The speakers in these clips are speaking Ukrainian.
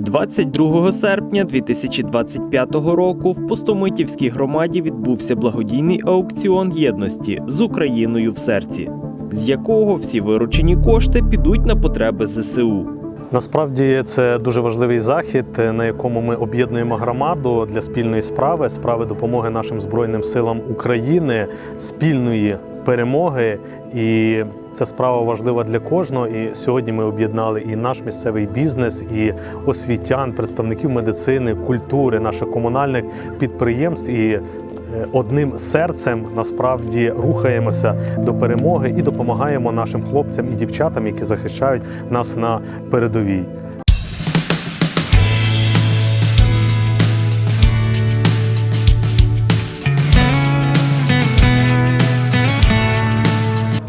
22 серпня 2025 року в Пустомитівській громаді відбувся благодійний аукціон єдності з Україною в серці, з якого всі виручені кошти підуть на потреби ЗСУ. Насправді це дуже важливий захід, на якому ми об'єднуємо громаду для спільної справи, справи допомоги нашим збройним силам України, спільної перемоги. І ця справа важлива для кожного. І сьогодні ми об'єднали і наш місцевий бізнес, і освітян, представників медицини, культури, наших комунальних підприємств. І е, одним серцем насправді рухаємося до перемоги і допомагаємо нашим хлопцям і дівчатам, які захищають нас на передовій.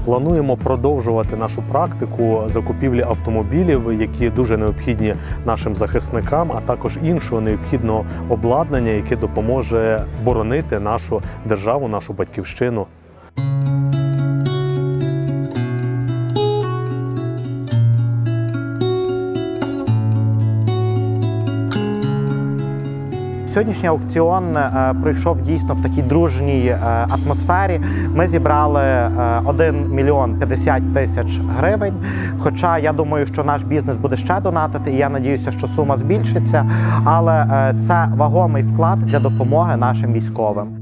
Плануємо продовжувати нашу практику закупівлі автомобілів, які дуже необхідні нашим захисникам, а також іншого необхідного обладнання, яке допоможе боронити нашу державу, нашу батьківщину. Сьогоднішній аукціон е, пройшов дійсно в такій дружній е, атмосфері. Ми зібрали е, 1 мільйон 50 тисяч гривень. Хоча я думаю, що наш бізнес буде ще донатити, і я надіюся, що сума збільшиться. Але е, це вагомий вклад для допомоги нашим військовим.